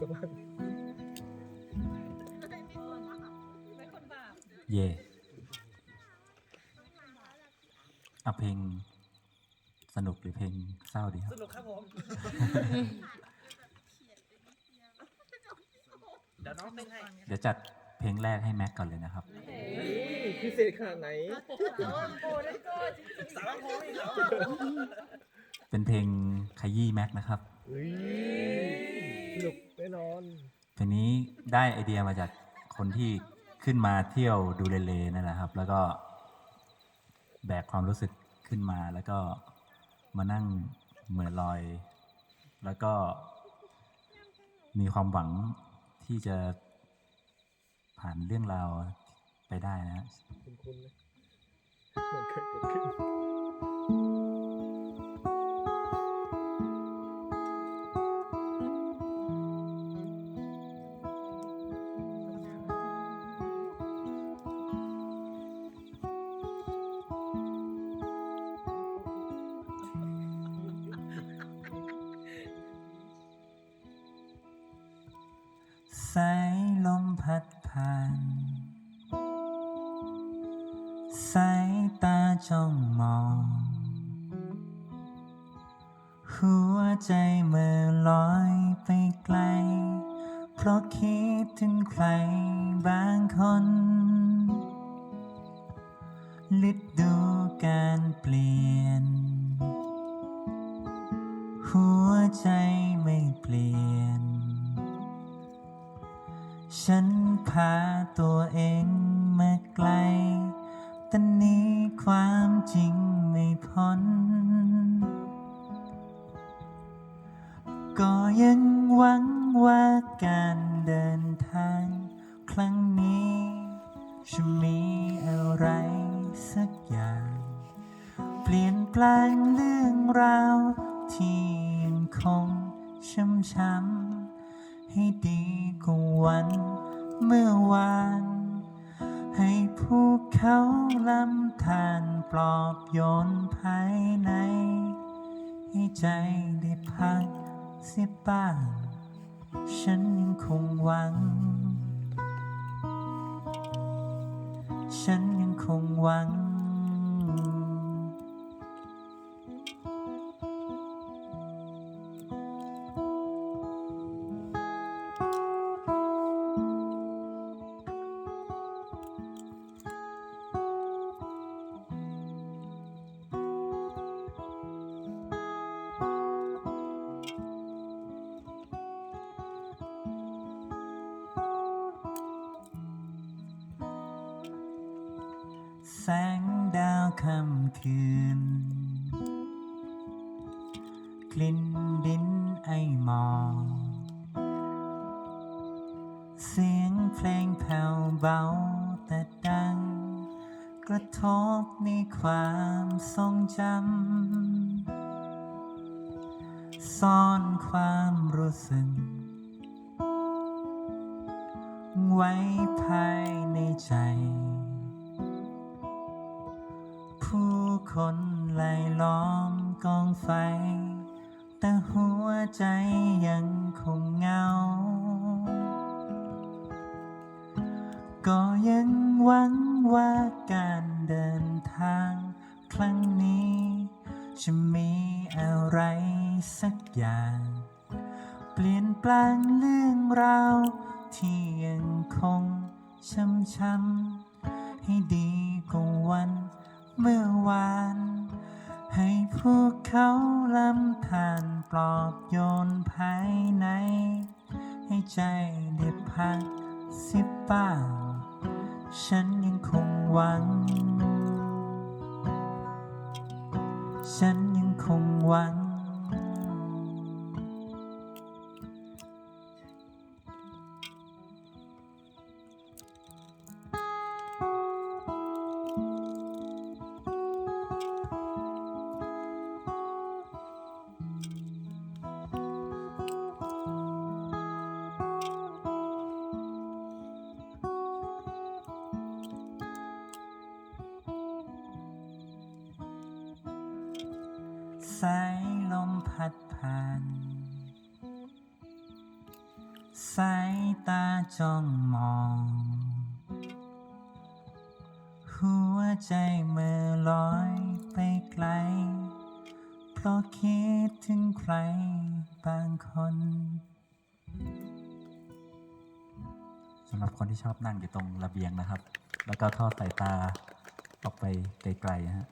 สะพานเย่เอาเพลงสนุกหรือเพลงเศร้าดีคสรับนุกครับผมเดี๋ยวน้องเต้นให้เดี๋ยวจัดเพลงแรกให้แม็กก่อนเลยนะครับพิเศษขนาดไหนสาวโพอีกเหรอเป็นเพลงขยี้แม็กนะครับ เฮ้ยส นุกแน่นอนเพลงนี้ได้ไอเดียมาจากคนที่ขึ้นมาเที่ยวดูเลเลนั่นแหละครับ แล้วก็ แบกความรู้สึกขึ้นมาแล้วก็มานั่งเหมือนลอย แล้วก็มีความหวังที่จะผ่านเรื่องราวไปได้นะฮะคุณคุณนะเหมือนเคยเกิดขึ้น สายลมพัดผ่าน สายตาจ้องมอง หัวใจเมื่อลอยไปไกล เพราะคิดถึงใครบางคนฤดูการเปลี่ยน หัวใจ ฉันพาตัวเองมาไกล แต่หนี้ความจริงไม่พ้น ก็ยังหวังว่าการเดินทาง ครั้งนี้จะมีอะไรสักอย่าง เปลี่ยนแปลงเรื่องราวที่ยังคงช้ำช้ำให้ดีกว่าวัน เมื่อวาน ให้ภูเขาลำธารปลอบโยนภายใน ให้ใจได้พักเสียบ้าง ฉันยังคงหวัง ฉันยังคงหวัง แสงดาวค่ำคืน กลิ่นดินไอหมอกเสียงเพลงแผ่วเบาแต่ดัง กระทบในความทรงจำ ซ่อนความรู้สึก ไว้ภายในใจ คนไล่ล้อมกองไฟ แต่หัวใจยังคงเงา ก็ยังหวังว่าการเดินทาง ครั้งนี้ จะมีอะไรสักอย่าง เปลี่ยนแปลงเรื่องราวที่ยังคงช้ำช้ำให้ดีกว่าวัน เมื่อวาน ให้พวกเขาลำทานปลอบโยนภายใน ให้ใจได้พักสิบบ้างฉันยังคงหวัง ฉันยังคงหวัง สายลมพัดผ่าน สายตาจ้องมอง หัวใจเมื่อลอยไปไกล เพราะคิดถึงใครบางคนสำหรับคนที่ชอบนั่งอยู่ตรงระเบียงนะครับ แล้วก็ทอดสายตาออกไปไกลๆฮะ